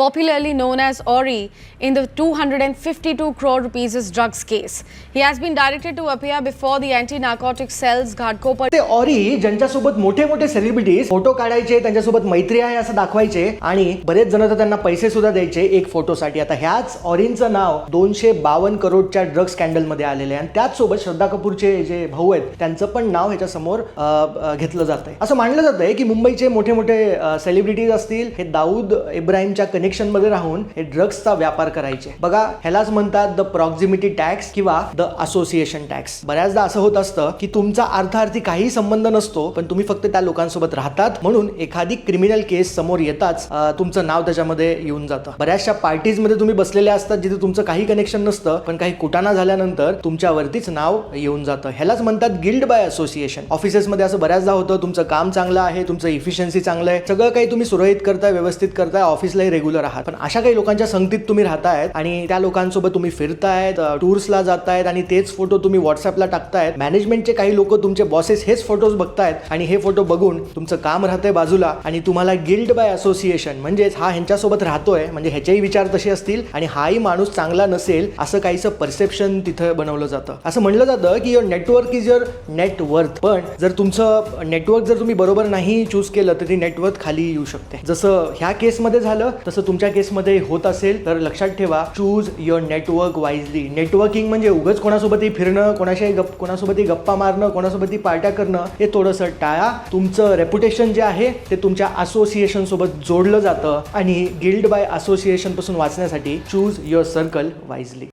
popularly known as Ori, in the 252 crore rupees drugs case. He has been directed to appear before the anti-narcotic cells Ghatkopar ते ऑरी ज्यांच्यासोबत मोठे मोठे celebrities photo काढायचे त्यांच्यासोबत मैत्री आहे असं दाखवायचे आणि बरेच जण तर त्यांना पैसे सुद्धा द्यायचे एक फोटोसाठी आता ह्याच ऑरींचं नाव दोनशे बावन्न करोडच्या ड्रग स्कॅन्डलमध्ये आलेले आहे. आणि त्याच सोबत श्रद्धा कपूरचे जे भाऊ आहेत त्यांचं पण नाव ह्याच्या समोर घेतलं जात आहे असं मानलं जात आहे की मुंबईचे मोठे मोठे सेलिब्रिटीज असतील हे दाऊद इब्राहिमच्या कनेक्ट मध्ये राहून हे ड्रग्सचा व्यापार करायचे. बघा ह्यालाच म्हणतात द प्रॉक्झिमिटी टॅक्स किंवा द असोसिएशन टॅक्स बऱ्याचदा असं होत असतं की तुमचा अर्थार्थी काही संबंध नसतो पण तुम्ही फक्त त्या लोकांसोबत राहतात म्हणून एखादी क्रिमिनल केस समोर येताच तुमचं नाव त्याच्यामध्ये येऊन जातं. बऱ्याचशा पार्टीजमध्ये तुम्ही बसलेले असतात जिथे तुमचं काही कनेक्शन नसतं पण काही कुटाणा झाल्यानंतर तुमच्यावरतीच नाव येऊन जातं. ह्यालाच म्हणतात गिल्ड बाय असोसिएशन ऑफिसेसमध्ये असं बऱ्याचदा होतं तुमचं काम चांगलं आहे तुमचं इफिशियन्सी चांगलं आहे सगळं काही तुम्ही सुरळीत करताय व्यवस्थित करताय ऑफिसलाही रेग्युलर आहात. पण अशा काही लोकांच्या संगतीत तुम्ही राहतायत आणि त्या लोकांसोबत तुम्ही फिरतायत टूर्सला जातायत आणि तेच फोटो तुम्ही व्हॉट्सअपला टाकतायत. मॅनेजमेंटचे काही लोक तुमचे बॉसेस हेच फोटोज बघतायत आणि हे फोटो बघून तुमचं काम राहतंय बाजूला आणि तुम्हाला गिल्ड बाय असोसिएशन म्हणजेच हा ह्यांच्यासोबत राहतोय म्हणजे ह्याचेही विचार तसे असतील आणि हाही माणूस चांगला नसेल असं काहीच परसेप्शन तिथं बनवलं जातं. असं म्हणलं जातं की your network is your net पण जर तुमचं नेटवर्क जर तुम्ही बरोबर नाही चूज केलं तर ती नेटवर्क खाली येऊ शकते. जसं ह्या केसमध्ये झालं तसं तुमच्या केसमध्ये होत असेल तर लक्षात ठेवा choose your network wisely networking म्हणजे उगच कोणासोबतही फिरणं कोणाशाही गप कोणासोबतही गप्पा मारणं कोणासोबतही पार्ट्या करणं हे थोडंसं टाळा. तुमचं रेप्युटेशन जे आहे ते तुमच्या असोसिएशन सोबत जोडलं जातं. आणि गिल्ड बाय असोसिएशनपासून वाचण्यासाठी चूज युअर सर्कल वाईजली